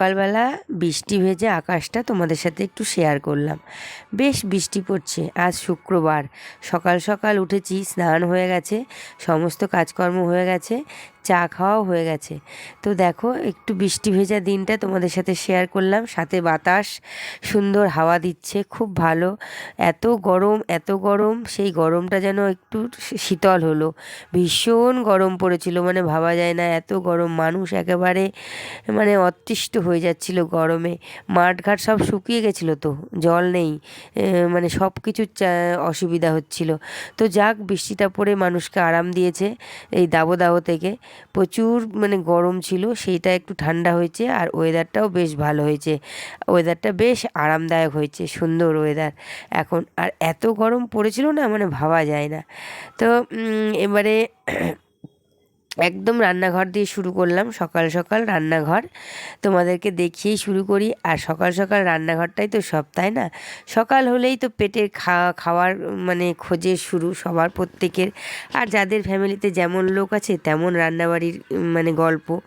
সকালবেলা বৃষ্টি ভেজে আকাশটা তোমাদের সাথে একটু শেয়ার করলাম। বেশ বৃষ্টি পড়ছে, আজ শুক্রবার। সকাল সকাল উঠেছি, স্নান হয়ে গেছে, সমস্ত কাজকর্ম হয়ে গেছে, চা খাওয়াও হয়ে গেছে। তো দেখো, একটু বৃষ্টি ভেজা দিনটা তোমাদের সাথে শেয়ার করলাম। সাথে বাতাস, সুন্দর হাওয়া দিচ্ছে, খুব ভালো। এত গরম এত গরম, সেই গরমটা যেন একটু শীতল হলো। ভীষণ গরম পড়েছিল মানে ভাবা যায় না, এত গরম, মানুষ একেবারে মানে অতিষ্ঠ হয়ে যাচ্ছিল গরমে। মাঠঘাট সব শুকিয়ে গেছিল তো, জল নেই মানে সব কিছু অসুবিধা হচ্ছিল। তো যাক, বৃষ্টিটা পড়ে মানুষকে আরাম দিয়েছে এই দাবদাহ থেকে। প্রচুর মানে গরম ছিল, সেইটা একটু ঠান্ডা হয়েছে আর ওয়েদারটাও বেশ ভালো হয়েছে। ওয়েদারটা বেশ আরামদায়ক হয়েছে, সুন্দর ওয়েদার এখন আর এত গরম পড়েছিল না মানে ভাবা যায় না। তো এবারে একদম রান্নাঘর দিয়ে শুরু করলাম, সকাল সকাল রান্নাঘর। তোমাদেরকে দেখিয়েই শুরু করি। আর সকাল সকাল রান্নাঘরটাই তো সব, তাই না? সকাল হলেই তো পেটের খাওয়া, খাওয়ার মানে খোঁজে শুরু সবার প্রত্যেকের। আর যাদের ফ্যামিলিতে যেমন লোক আছে, তেমন রান্নাবাড়ির মানে গল্প।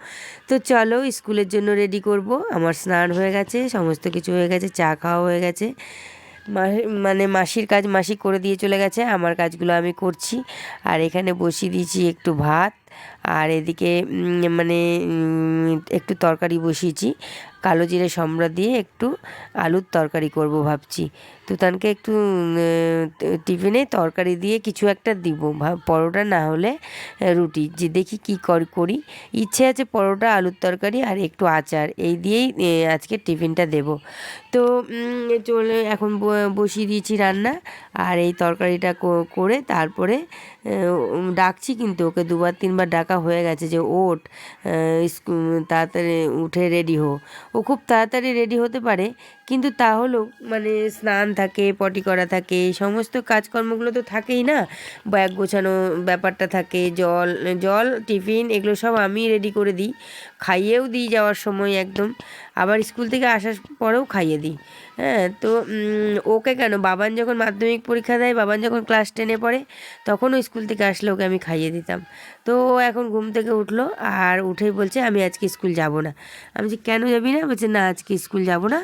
তো চলো স্কুলের জন্য রেডি করব। আমার স্নান হয়ে গেছে, সমস্ত কিছু হয়ে গেছে, চা খাওয়া হয়ে গেছে। মানে মাসির কাজ মাসি করে দিয়ে চলে গেছে, আমার কাজগুলো আমি করছি। আর এখানে বসিয়ে দিয়েছি একটু ভাত। আর এদিকে মানে একটু তরকারি বসিয়েছি। কালো জিরে সম্রা দিয়ে একটু আলুর তরকারি করব ভাবছি। তুতানকে একটু টিফিনে তরকারি দিয়ে কিছু একটা দিব। পরোটা না হলে রুটি। যে দেখি কি করি ইচ্ছে আছে পরোটা, আলুর তরকারি আর একটু আচার। এই দিয়েই আজকে টিফিনটা দেব। তো চলে এখন বসিয়ে দিয়েছি রান্না। আর এই তরকারিটা করে তারপরে ডাকছি কিন্তু ওকে। দুবার, তিনবার ডাকা হয়ে গেছে যে, ওঠ তাড়াতাড়ি উঠে রেডি হো। ও খুব তাড়াতাড়ি রেডি হতে পারে। কিন্তু তাহলেও মানে স্নান থাকে পটি করা থাকে সমস্ত কাজকর্মগুলো তো থাকেই না। ব্যাগ গোছানো ব্যাপারটা থাকে, জল জল, টিফিন, এগুলো সব আমি রেডি করে দিই। খাইয়েও দিই যাওয়ার সময় একদম। আবার স্কুল থেকে আসার পরেও খাইয়ে দিই। হ্যাঁ তো ওকে কেন? বাবান যখন মাধ্যমিক পরীক্ষা দেয়, বাবান যখন ক্লাস টেনে পড়ে, তখনও স্কুল থেকে আসলে ওকে আমি খাইয়ে দিতাম। তো ও এখন ঘুম থেকে উঠল আর উঠেই বলছে, আমি আজকে স্কুল যাব না। আমি যে কেন যাবি না? বলছে, না, আজকে স্কুল যাব না।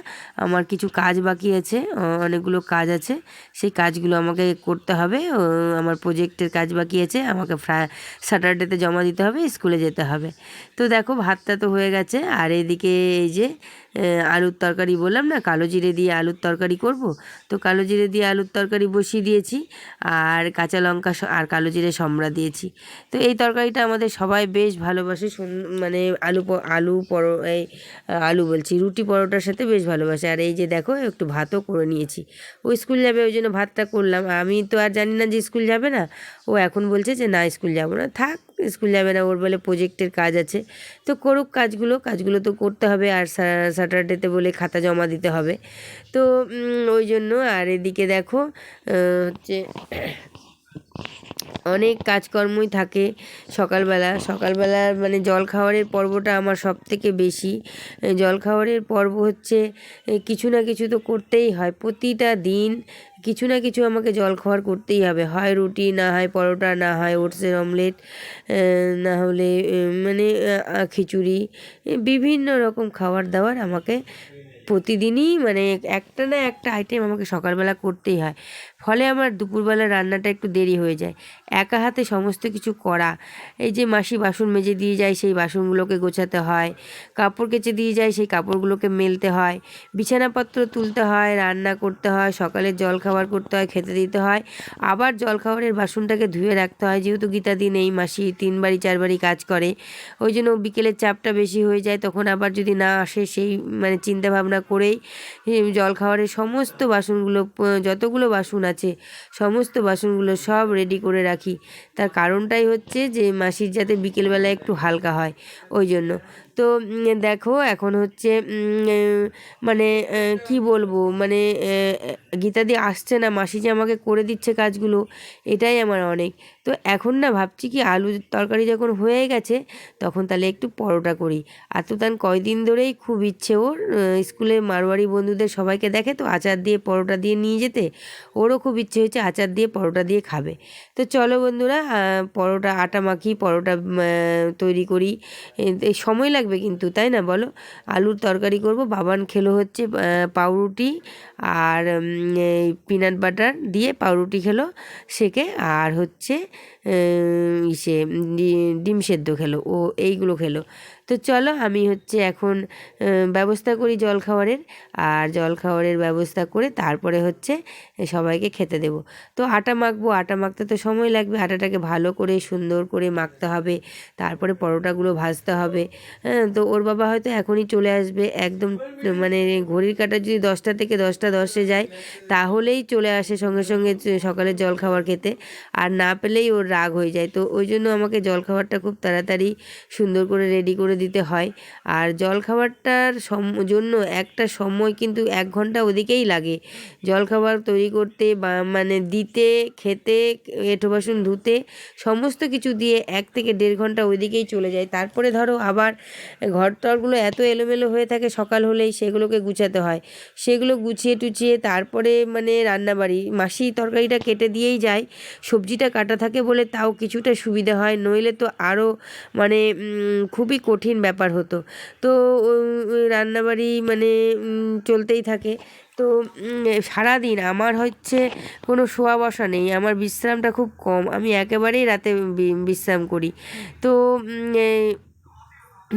আমার কিছু কাজ বাকি আছে অনেকগুলো কাজ আছে। সেই কাজগুলো আমাকে করতে হবে। আমার প্রজেক্টের কাজ বাকি আছে। আমাকে ফ্রা, স্যাটারডেতে জমা দিতে হবে, স্কুলে যেতে হবে। তো দেখো, ভাতটা তো হয়ে গেছে। আর এদিকে এই যে আলুর তরকারি বললাম না, কালো জিরে দিয়ে আলুর তরকারি করব। তো কালো জিরে দিয়ে আলুর তরকারি বসিয়ে দিয়েছি, আর কাঁচা লঙ্কা আর কালো জিরে সম্রা দিয়েছি। তো এই তরকারিটা আমাদের সবাই বেশ ভালোবাসে মানে আলু আলু পর এই আলু বলছি, রুটি পরোটার সাথে বেশ ভালোবাসে। আর এই যে দেখো, একটু ভাতও করে নিয়েছি। ও স্কুল যাবে, ওই জন্য ভাতটা করলাম। আমি তো আর জানি না যে স্কুল যাবে না। ও এখন বলছে যে, না, স্কুল যাব না। থাক স্কুল যাবে না, ওর বলে প্রোজেক্টের কাজ আছে। তো করুক কাজগুলো কাজগুলো তো করতে হবে, আর স্যাটারডেতে বলে খাতা জমা দিতে হবে। তো ওই জন্য, আর এদিকে দেখো হচ্ছে অনেক কাজকর্মই থাকে সকালবেলা। সকালবেলা মানে জল খাওয়ারের পর্বটা আমার সব থেকে বেশি। জল খাওয়ারের পর্ব হচ্ছে কিছু না কিছু তো করতেই হয়। প্রতিটা দিন কিছু না কিছু আমাকে জল খাওয়ার করতেই হবে। হয় রুটি, না হয় পরোটা, না হয় ওটসের অমলেট না হলে মানে খিচুড়ি বিভিন্ন রকম খাবার দাবার আমাকে প্রতিদিনই মানে একটা না একটা আইটেম আমাকে সকালবেলা করতেই হয়। ফলে আমার দুপুরবেলা রান্নাটা একটু দেরি হয়ে যায়। একা হাতে সমস্ত কিছু করা, এই যে মাসি বাসন মেজে দিয়ে যায় সেই বাসনগুলোকে গোছাতে হয়, কাপড় কেচে দিয়ে যায় সেই কাপড়গুলোকে মেলতে হয়, বিছানাপত্র তুলতে হয়, রান্না করতে হয়, সকালে জল খাবার করতে হয়, খেতে দিতে হয়, আবার জল খাবারের বাসনটাকে ধুয়ে রাখতে হয়, যেহেতু গীতা দিন এই মাসি তিনবারই চারবারই কাজ করে, ওই জন্য বিকেলের চাপটা বেশি হয়ে যায়, তখন আবার যদি না আসে সেই মানে চিন্তা ভাবনা করেই জল খাবারের সমস্ত বাসনগুলো যতগুলো বাসন আছে, সমস্ত বাসনগুলো সব রেডি করে রাখি। তার কারণটাই হচ্ছে যে মাসির যাতে বিকেলবেলা একটু হালকা হয়, ওই জন্য। তো দেখো এখন হচ্ছে মানে কি বলব? মানে গীতাদি আসছে না, মাসি যে আমাকে করে দিচ্ছে কাজগুলো, এটাই আমার অনেক। তো এখন না ভাবছি কি, আলু তরকারি যখন হয়ে গেছে, তখন তাহলে একটু পরোটা করি। আর তো তার কয়দিন ধরেই খুব ইচ্ছে ওর স্কুলে মারোয়ারি বন্ধুদের সবাইকে দেখে তো আচার দিয়ে পরোটা দিয়ে নিয়ে যেতে, ওরও খুব ইচ্ছে হয়েছে আচার দিয়ে পরোটা দিয়ে খাবে। তো চলো বন্ধুরা পরোটা, আটা মাখি পরোটা তৈরি করি। সময় লাগে লাগবে কিন্তু, তাই না বলো? আলুর তরকারি করব, বাবান খেলো হচ্ছে পাউরুটি আর পিনাট বাটার দিয়ে পাউরুটি খেলো, সেকে, আর হচ্ছে ইসে ডিম সেদ্ধ খেলো, ও এইগুলো খেলো। তো চলো আমি হচ্ছে এখন ব্যবস্থা করি জল খাবারের আর জল খাবারের ব্যবস্থা করে তারপরে হচ্ছে সবাইকে খেতে দেবো। তো আটা মাখবো, আটা মাখতে তো সময় লাগবে, আটাটাকে ভালো করে সুন্দর করে মাখতে হবে, তারপরে পরোটাগুলো ভাজতে হবে। হ্যাঁ তো ওর বাবা হয়তো এখনই চলে আসবে, একদম মানে ঘড়ির কাটা যদি দশটা থেকে দশটা দশে যায়, তাহলেই চলে আসে সঙ্গে সঙ্গে সকালে জল খাবার খেতে। আর না পেলেই ওর রাগ হয়ে যায়। তো ওই জন্য আমাকে জলখাবারটা খুব তাড়াতাড়ি সুন্দর করে রেডি করে দিতে হয়। আর জলখাবারটার জন্য একটা সময় কিন্তু এক ঘণ্টা ওদিকেই লাগে। জলখাবার তৈরি করতে বা মানে দিতে, খেতে, এঁঠো বাসন ধুতে সমস্ত কিছু দিয়ে এক থেকে দেড় ঘণ্টা ওইদিকেই চলে যায়। তারপরে ধরো আবার ঘর টরগুলো এত এলোমেলো হয়ে থাকে সকাল হলেই সেগুলোকে গুছাতে হয়। সেগুলো গুছিয়ে টুচিয়ে তারপরে মানে রান্নাবাড়ি মাসি তরকারিটা কেটে দিয়েই যায়। সবজিটা কাটা থাকে বলে তাও কিছুটা সুবিধা হয়, নইলে তো আরও মানে খুবই কঠিন ব্যাপার হতো। তো রান্নাবাড়ি মানে চলতেই থাকে। তো সারাদিন আমার হচ্ছে কোনো শোয়া বসা নেই, আমার বিশ্রামটা খুব কম। আমি একেবারেই রাতে বিশ্রাম করি। তো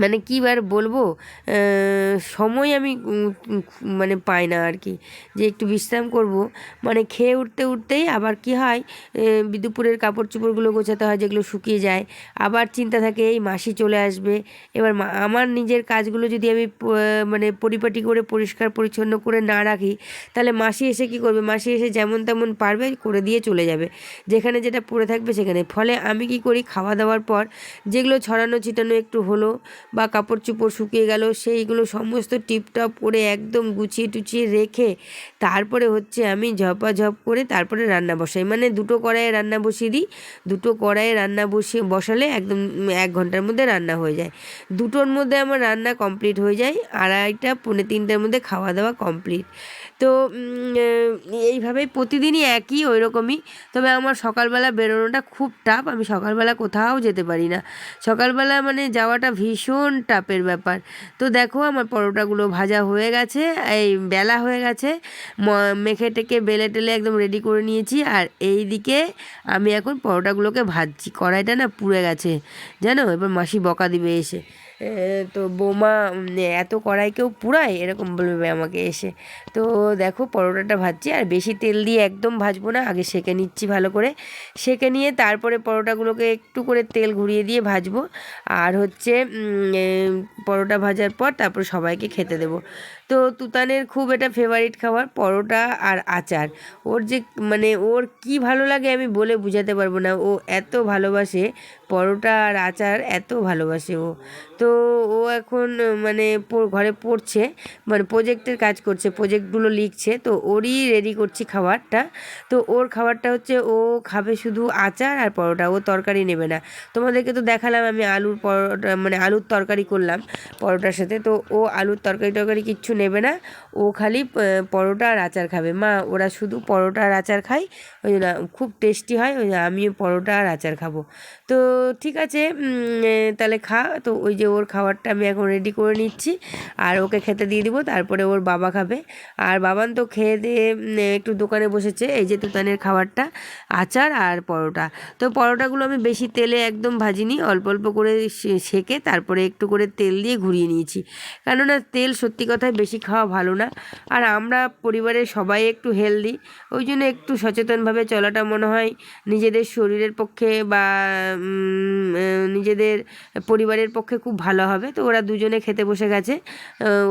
মানে কী বার বলব সময় আমি মানে পাই না আর কি। যে একটু বিশ্রাম করব মানে খেয়ে উঠতে উঠতেই আবার কি হয় দুপুরের কাপড় চোপড়গুলো গোছাতে হয়, যেগুলো শুকিয়ে যায়। আবার চিন্তা থাকে, এই মাসি চলে আসবে। এবার আমার নিজের কাজগুলো যদি আমি মানে পরিপাটি করে, পরিষ্কার, পরিচ্ছন্ন করে না রাখি, তাহলে মাসি এসে কি করবে? মাসি এসে যেমন তেমন পারবে, করে দিয়ে চলে যাবে। যেখানে যেটা পড়ে থাকবে, সেখানে। ফলে আমি কি করি? খাওয়া দাওয়ার পর, যেগুলো ছড়ানো ছিটানো একটু হলো বা কাপড় চোপড় শুকিয়ে গেল, সেইগুলো সমস্ত টিপটপ করে একদম গুছিয়ে টুচিয়ে রেখে তারপরে হচ্ছে আমি ঝপাঝপ করে তারপরে রান্না বসাই। মানে দুটো কড়াইয়ে রান্না বসিয়ে দিই, দুটো কড়াইয়ে রান্না বসিয়ে বসালে একদম এক ঘণ্টার মধ্যে রান্না হয়ে যায়। দুটোর মধ্যে আমার রান্না কমপ্লিট হয়ে যায়, আড়াইটা, পৌনে তিনটার মধ্যে খাওয়া দাওয়া কমপ্লিট। তো এইভাবেই প্রতিদিনই একই ওই রকমই তবে আমার সকালবেলা বেরোনোটা খুব টাফ আমি সকালবেলা কোথাও যেতে পারি না। সকালবেলা মানে যাওয়াটা ভীষণ টাফের ব্যাপার। তো দেখো আমার পরোটাগুলো ভাজা হয়ে গেছে, এই বেলা হয়ে গেছে মেখে টেকে বেলে টেলে একদম রেডি করে নিয়েছি। আর এই দিকে আমি এখন পরোটাগুলোকে ভাজছি, কড়াইটা না পুড়ে গেছে, জানো? এবার মাসি বকা দিবে এসে। তো বোমা এত কড়াই কেউ পুরায় এরকম বলবে আমাকে এসে। তো দেখো, পরোটাটা ভাজছি, আর বেশি তেল দিয়ে একদম ভাজবো না। আগে সেঁকে নিচ্ছি ভালো করে। সেঁকে নিয়ে তারপরে পরোটাগুলোকে একটু করে তেল ঘুরিয়ে দিয়ে ভাজবো। আর হচ্ছে পরোটা ভাজার পর তারপর সবাইকে খেতে দেবো। তো তুতানের খুব এটা ফেভারিট খাবার পরোটা আর আচার। ওর যে মানে ওর কি ভালো লাগে আমি বলে বোঝাতে পারব না। ও এত ভালোবাসে পরোটা আর আচার, এত ভালোবাসে ও। তো ও এখন মানে ঘরে পড়ছে মানে প্রজেক্টের কাজ করছে প্রজেক্টগুলো লিখছে। তো ওরই রেডি করছি খাবারটা। তো ওর খাবারটা হচ্ছে ও খাবে শুধু আচার আর পরোটা, ও তরকারি নেবে না। তোমাদেরকে তো দেখালাম আমি আলুর পরোটা মানে আলুর তরকারি করলাম পরোটার সাথে। তো ও আলুর তরকারি টরকারি কিচ্ছু নেবে না। ও খালি পরোটা আর আচার খাবে। মা, ওরা শুধু পরোটা আর আচার খায়। ওই জন্য খুব টেস্টি হয়। ওই আমিও পরোটা আর আচার খাব। তো ঠিক আছে তাহলে খা। তো ওই যে ওর খাবারটা আমি এখন রেডি করে নিচ্ছি। আর ওকে খেতে দিয়ে দিব। তারপরে ওর বাবা খাবে। আর বাবান তো খেয়ে দিয়ে একটু দোকানে বসেছে। এই যে তুতানের খাবারটা, আচার আর পরোটা। তো পরোটাগুলো আমি বেশি তেলে একদম ভাজিনি। অল্প অল্প করে সেকে তারপরে একটু করে তেল দিয়ে ঘুরিয়ে নিয়েছি। কেননা তেল সত্যি কথায় বেশি খাওয়া ভালো না। আর আমরা পরিবারের সবাই একটু হেলদি ওই জন্য একটু সচেতনভাবে চলাটা মনে হয় নিজেদের শরীরের পক্ষে বা নিজেদের পরিবারের পক্ষে খুব ভালো হবে। তো ওরা দুজনে খেতে বসে গেছে।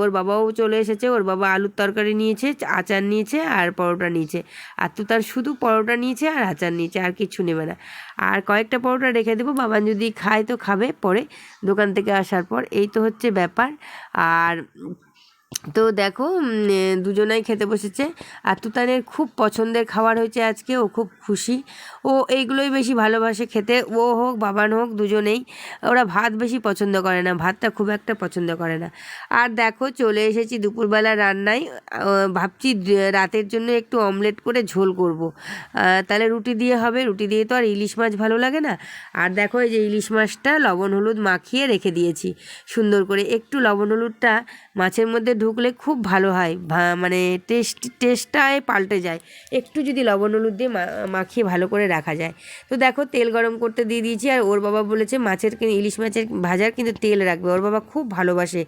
ওর বাবাও চলে এসেছে, ওর বাবা আলুর তরকারি নিয়েছে, আচার নিয়েছে আর পরোটা নিয়েছে। আর তো তার শুধু পরোটা নিয়েছে আর আচার নিয়েছে, আর কিছু নেবে না। আর কয়েকটা পরোটা রেখে দেবো, বাবান যদি খায় তো খাবে পরে দোকান থেকে আসার পর। এই তো হচ্ছে ব্যাপার। আর তো দেখো দুজনাই খেতে বসেছে। আর তুতানের খুব পছন্দের খাবার হয়েছে আজকে, ও খুব খুশি। ও এইগুলোই বেশি ভালোবাসে খেতে। ও হোক, বাবান হোক, দুজনেই। ওরা ভাত বেশি পছন্দ করে না, ভাতটা খুব একটা পছন্দ করে না। আর দেখো, চলে এসেছি দুপুরবেলা রান্নায়। ভাবছি রাতের জন্য একটু অমলেট করে ঝোল করব। তাহলে রুটি দিয়ে হবে। রুটি দিয়ে তো আর ইলিশ মাছ ভালো লাগে না। আর দেখো, এই যে ইলিশ মাছটা লবণ হলুদ মাখিয়ে রেখে দিয়েছি। সুন্দর করে একটু লবণ হলুদটা মাছের মধ্যে ঢুকলে খুব ভালো হয়। মানে টেস্ট টেস্টটায় পাল্টে যায়। একটু যদি লবণ হলুদ দিয়ে মাখিয়ে ভালো করে রাখা যায়। তো দেখো তেল গরম করতে দিয়ে দিয়েছি আর ওর বাবা বলেছে মাছের ইলিশ মাছের ভাজার কিন্তু তেল রাখবে। ওর বাবা খুব ভালোবাসে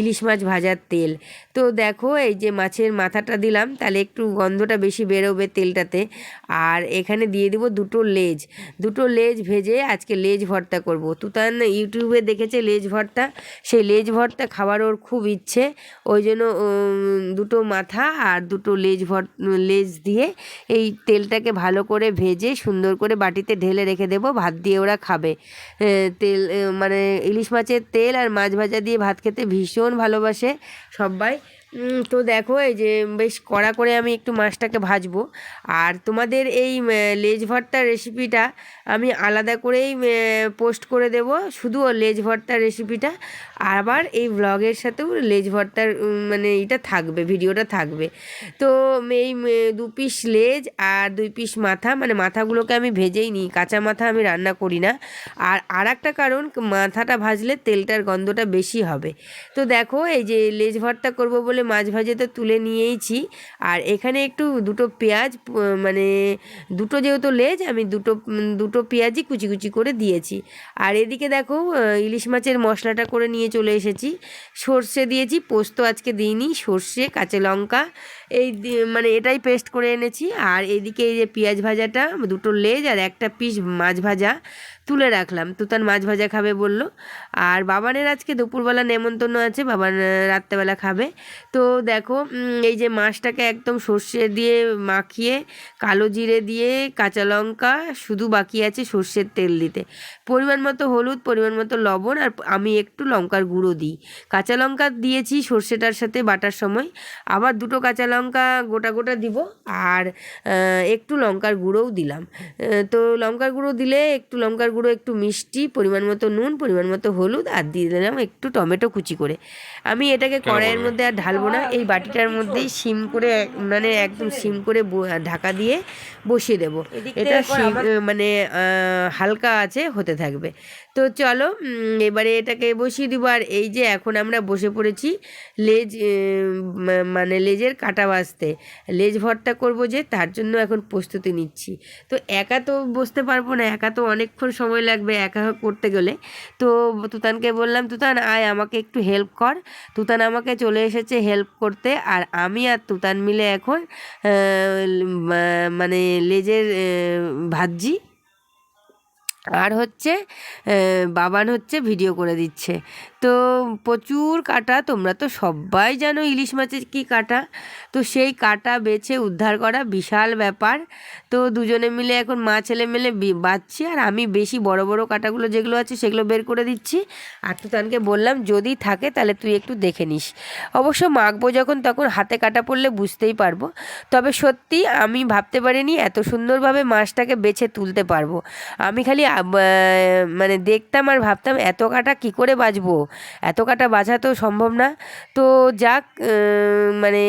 ইলিশ মাছ ভাজার তেল। তো দেখো এই যে মাছের মাথাটা দিলাম, তাহলে একটু গন্ধটা বেশি বেরোবে তেলটাতে। আর এখানে দিয়ে দেবো দুটো লেজ। দুটো লেজ ভেজে আজকে লেজ ভর্তা করব। তুতান ইউটিউবে দেখেছে লেজ ভর্তা? সেই লেজ ভর্তা খাবার ওর খুব ইচ্ছে। ওই জন্য দুটো মাথা আর দুটো লেজ ভর, লেজ দিয়ে এই তেলটাকে ভালো করে ভেজে সুন্দর করে বাটিতে ঢেলে রেখে দেবো। ভাত দিয়ে ওরা খাবে। তেল মানে ইলিশ মাছের তেল আর মাছ ভাজা দিয়ে ভাত খেতে ভীষণ ভালোবাসে সবাই। তো দেখো, এই যে বেশ কড়া করে আমি একটু মাছটাকে ভাজবো। আর তোমাদের এই লেজ ভর্তার রেসিপিটা আমি আলাদা করেই পোস্ট করে দেব। শুধু লেজ ভর্তার রেসিপিটা আবার এই ব্লগের সাথেও লেজ ভর্তার মানে এটা থাকবে ভিডিওটা থাকবে। তো এই দু পিস লেজ আর দুই পিস মাথা মানে মাথাগুলোকে আমি ভেজেই নিই। কাঁচা মাথা আমি রান্না করি না। আর আর একটা কারণ, মাথাটা ভাজলে তেলটার গন্ধটা বেশি হবে। তো দেখো, এই যে লেজ ভর্তা করব বলে মাছ ভাজে তো তুলে নিয়েইছি আর এখানে একটু দুটো পেঁয়াজ মানে দুটো যেহেতু লেজ, আমি দুটো দুটো পেঁয়াজই কুচি কুচি করে দিয়েছি। আর এদিকে দেখো ইলিশ মাছের মশলাটা করে নিয়ে চলে এসেছি। সর্ষে দিয়েছি, পোস্ত আজকে দিইনি, সর্ষে, কাঁচা লঙ্কা, এই মানে এটাই পেস্ট করে এনেছি। আর এদিকে এই যে পেঁয়াজ ভাজাটা, দুটো লেজ আর একটা পিস মাছ ভাজা। তুলে রাখলাম। তুতান মাছ ভাজা খাবে বলল। আর বাবানের আজকে দুপুরবেলা নেমন্তন্ন আছে, বাবান রাত্রেবেলা খাবে। তো দেখো এই যে মাছটাকে একদম সর্ষে দিয়ে মাখিয়ে, কালো জিরে দিয়ে, কাঁচা লঙ্কা, শুধু বাকি আছে সর্ষের তেল দিতে। পরিমাণ মতো হলুদ, পরিমাণ মতো লবণ, আর আমি একটু লঙ্কার গুঁড়ো দিই। কাঁচা লঙ্কা দিয়েছি সর্ষেটার সাথে বাটার সময়। আবার দুটো কাঁচা লঙ্কা গোটা গোটা দিব, আর একটু লঙ্কার গুঁড়োও দিলাম। তো লঙ্কার গুঁড়ো দিলে একটু লঙ্কার গুঁড়ো একটু মিষ্টি পরিমাণ মতো নুন পরিমাণ মতো হলুদ আর দিয়ে দিলাম একটু টমেটো কুচি করে। আমি এটাকে কড়াইয়ের মধ্যে আর ঢালবো না এই বাটিটার মধ্যেই সিম করে মানে একদম সিম করে ব- ঢাকা দিয়ে বসিয়ে দেবো। এটা মানে আহ, হালকা আছে হতে থাকবে। তো চলো এবারে এটাকে বসিয়ে দিব। আর এই যে এখন আমরা বসে পড়েছি লেজ মানে লেজের কাটা বাঁচতে। লেজ ভর্তা করব যে তার জন্য এখন প্রস্তুতি নিচ্ছি। তো একা তো বসতে পারব না, একা তো অনেকক্ষণ সময় লাগবে একা করতে গেলে। তো তুতানকে বললাম, তুতান, আয়, আমাকে একটু হেল্প কর। তুতান আমাকে চলে এসেছে হেল্প করতে। আর আমি আর তুতান মিলে এখন মানে লেজের ভাজি আর হচ্ছে বাবান হচ্ছে ভিডিও করে দিচ্ছে। তো প্রচুর কাটা, তোমরা তো সবাই জানো ইলিশ মাছের কি কাটা। তো সেই কাটা বেছে উদ্ধার করা বিশাল ব্যাপার। তো দুজনে মিলে এখন মা ছেলে মিলে বাঁচছি আর আমি বেশি বড় বড় কাটাগুলো যেগুলো আছে সেগুলো বের করে দিচ্ছি। আর তুতানকে বললাম, যদি থাকে তাহলে তুই একটু দেখে নিস। অবশ্য মাখবো যখন তখন হাতে কাটা পড়লে বুঝতেই পারব। তবে সত্যি আমি ভাবতে পারিনি এত সুন্দরভাবে মাছটাকে বেছে তুলতে পারব। আমি খালি মানে দেখতাম আর ভাবতাম, এত কাটা কি করে বাজবো এত কাটা বাছা তো সম্ভব না। তো যাক মানে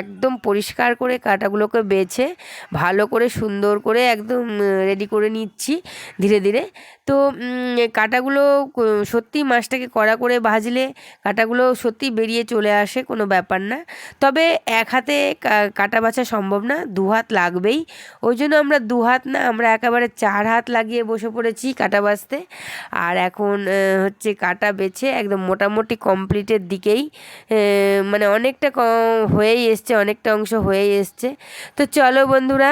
একদম পরিষ্কার করে কাটাগুলোকে বেছে ভালো করে সুন্দর করে একদম রেডি করে নিচ্ছি ধীরে ধীরে। তো কাটাগুলো সত্যি মাছটাকে কড়া করে ভাজলে কাটাগুলো সত্যি বেরিয়ে চলে আসে, কোনো ব্যাপার না। তবে এক হাতে কাটা বাছা সম্ভব না, দু হাত লাগবেই। ওই জন্য আমরা দু হাত না, আমরা একেবারে চার হাত লাগিয়ে বসে পড়েছি কাটা বাছতে। আর এখন হচ্ছে কাটা বেছে একদম মোটামুটি কমপ্লিটের দিকেই মানে অনেকটা হয়েই এসছে, অনেকটা অংশ হয়েই এসছে। তো চলো বন্ধুরা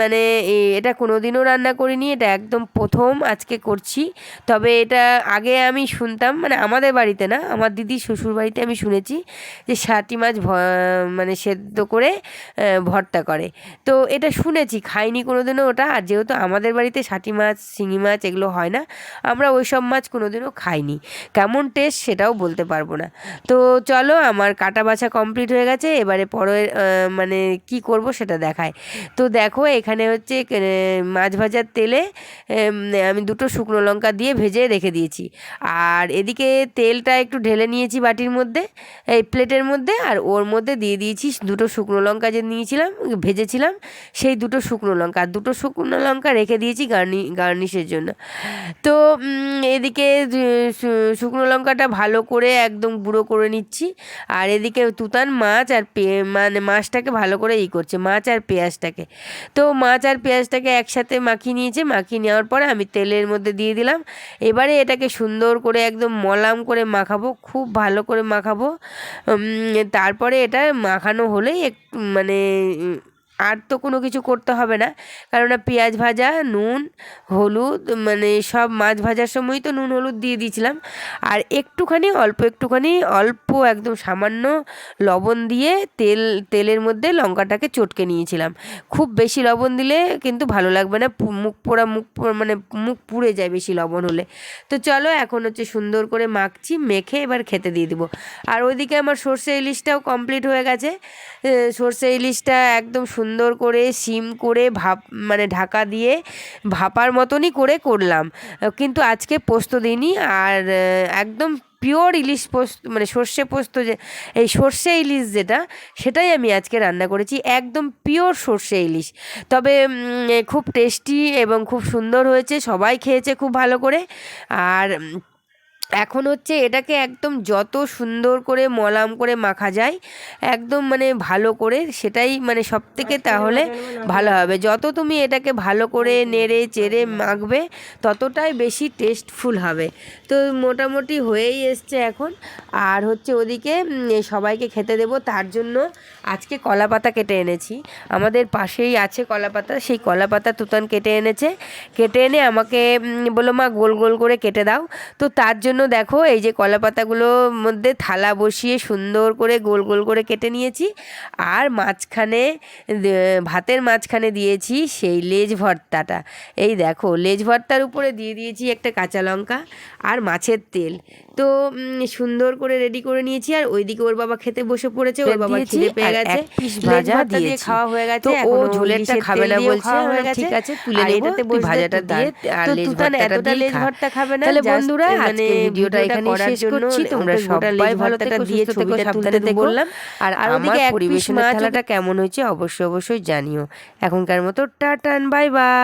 মানে এটা কোনো দিনও রান্না করিনি, এটা একদম প্রথম আজকে করছি। তবে এটা আগে আমি শুনতাম মানে আমাদের বাড়িতে না, আমার দিদি শ্বশুর বাড়িতে আমি শুনেছি যে ষাটি মাছ মানে সেদ্ধ করে ভর্তা করে। তো এটা শুনেছি, খাইনি কোনো দিনও ওটা, আর যেহেতু আমাদের বাড়িতে ষাটি মাছ শিঙি মাছ এগুলো হয় না, আমরা ওই সব মাছ কোনো দিনও খাইনি। কেমন টেস্ট সেটাও বলতে পারব না। তো চলো, আমার কাটা বাছা কমপ্লিট হয়ে গেছে এবারে পরে মানে কি করব সেটা দেখায়। তো দেখো, এখানে হচ্ছে মাছ ভাজার তেলে আমি দুটো শুকনো লঙ্কা দিয়ে ভেজে রেখে দিয়েছি। আর এদিকে তেলটা একটু ঢেলে নিয়েছি বাটির মধ্যে, এই প্লেটের মধ্যে, আর ওর মধ্যে দিয়ে দিয়েছি দুটো শুকনো লঙ্কা যে নিয়েছিলাম, ভেজেছিলাম, সেই দুটো শুকনো লঙ্কা। আর দুটো শুকনো লঙ্কা রেখে দিয়েছি গার্নি, গার্নিশের জন্য। তো এদিকে শুকনো লঙ্কাটা ভালো করে একদম গুঁড়ো করে নিচ্ছি। আর এদিকে তুতান মাছ আর পে মানে মাছটাকে ভালো করে ই করছে, মাছ আর পেঁয়াজটাকে। তো মাছ আর পেঁয়াজটাকে একসাথে মাখিয়ে নিয়েছে, মাখিয়ে নেওয়ার পরে আমি তেলের মধ্যে দিয়ে দিলাম। এবারে এটাকে সুন্দর করে একদম মলাম করে মাখাবো, খুব ভালো করে মাখাবো। তারপরে এটা মাখানো হলেই এক মানে আর তো কোনো কিছু করতে হবে না। কেননা পেঁয়াজ ভাজা, নুন, হলুদ মানে সব মাছ ভাজার সময় তো নুন, হলুদ দিয়ে দিয়েছিলাম। আর একটুখানি, অল্প একটুখানি, অল্প একদম সামান্য লবণ দিয়ে তেল, তেলের মধ্যে লঙ্কাটাকে চটকে নিয়েছিলাম। খুব বেশি লবণ দিলে কিন্তু ভালো লাগবে না মুখ পোড়া, মুখ মানে মুখ পুড়ে যায় বেশি লবণ হলে। তো চলো এখন হচ্ছে সুন্দর করে মাখছি, মেখে এবার খেতে দিয়ে দিব। আর ওইদিকে আমার সর্ষে ইলিশটাও কমপ্লিট হয়ে গেছে। সর্ষে ইলিশটা একদম সুন্দর করে সিম করে ভাপ মানে ঢাকা দিয়ে ভাপার মতনই করে করলাম। কিন্তু আজকে পোস্ত দিইনি আর একদম পিওর ইলিশ পোস্ত মানে সর্ষে পোস্ত যে, এই সর্ষে ইলিশ যেটা, সেটাই আমি আজকে রান্না করেছি, একদম পিওর সর্ষে ইলিশ। তবে খুব টেস্টি এবং খুব সুন্দর হয়েছে, সবাই খেয়েছে খুব ভালো করে। আর এখন হচ্ছে এটাকে একদম যত সুন্দর করে মলাম করে মাখা যায় একদম মানে ভালো করে সেটাই মানে সব থেকে তাহলে ভালো হবে। যত তুমি এটাকে ভালো করে নেড়ে চেড়ে মাখবে ততটাই বেশি টেস্টফুল হবে। তো মোটামুটি হয়েই এসছে এখন। আর হচ্ছে ওদিকে সবাইকে খেতে দেবো তার জন্য আজকে কলা পাতা কেটে এনেছি। আমাদের পাশেই আছে কলা পাতা সেই কলা পাতা তুতান কেটে এনেছে। কেটে এনে আমাকে বলল মা গোল গোল করে কেটে দাও। তো তার জন্য দেখো এই যে কলা পাতাগুলোর মধ্যে থালা বসিয়ে সুন্দর করে গোল গোল করে কেটে নিয়েছি। আর মাঝখানে ভাতের মাঝখানে দিয়েছি সেই লেজ ভর্তাটা। এই দেখো লেজ ভর্তার উপরে দিয়ে দিয়েছি একটা কাঁচা লঙ্কা আর মাছের তেল। তো সুন্দর করে রেডি করে নিয়েছি আর ওইদিকে ওর বাবা খেতে বসে পড়েছে ওর বাবা খিদে পেয়ে গেছে। ভাজা দিয়ে। খাওয়া হয়ে গেছে ও ঝোলেরটা খাবে না বলছে, ঠিক আছে, তুলে নেব, এটাতে ভাজাটা দিয়ে আর লেজ ভর্তাটা দিয়ে লেজ ভর্তা খাবে না তাহলে বন্ধুরা, মানে ভিডিওটা এখানে শেষ করছি। তোমরা সবাই ভালো থেকো, দিয়ে সুস্থ ছবিটা থেকো, তুলতে সাবধানে থেকো। বললাম আর আমার পরিবেশনের মাছ কেমন হয়েছে অবশ্যই অবশ্যই জানিও এখনকার মতো টাটান বাই বাই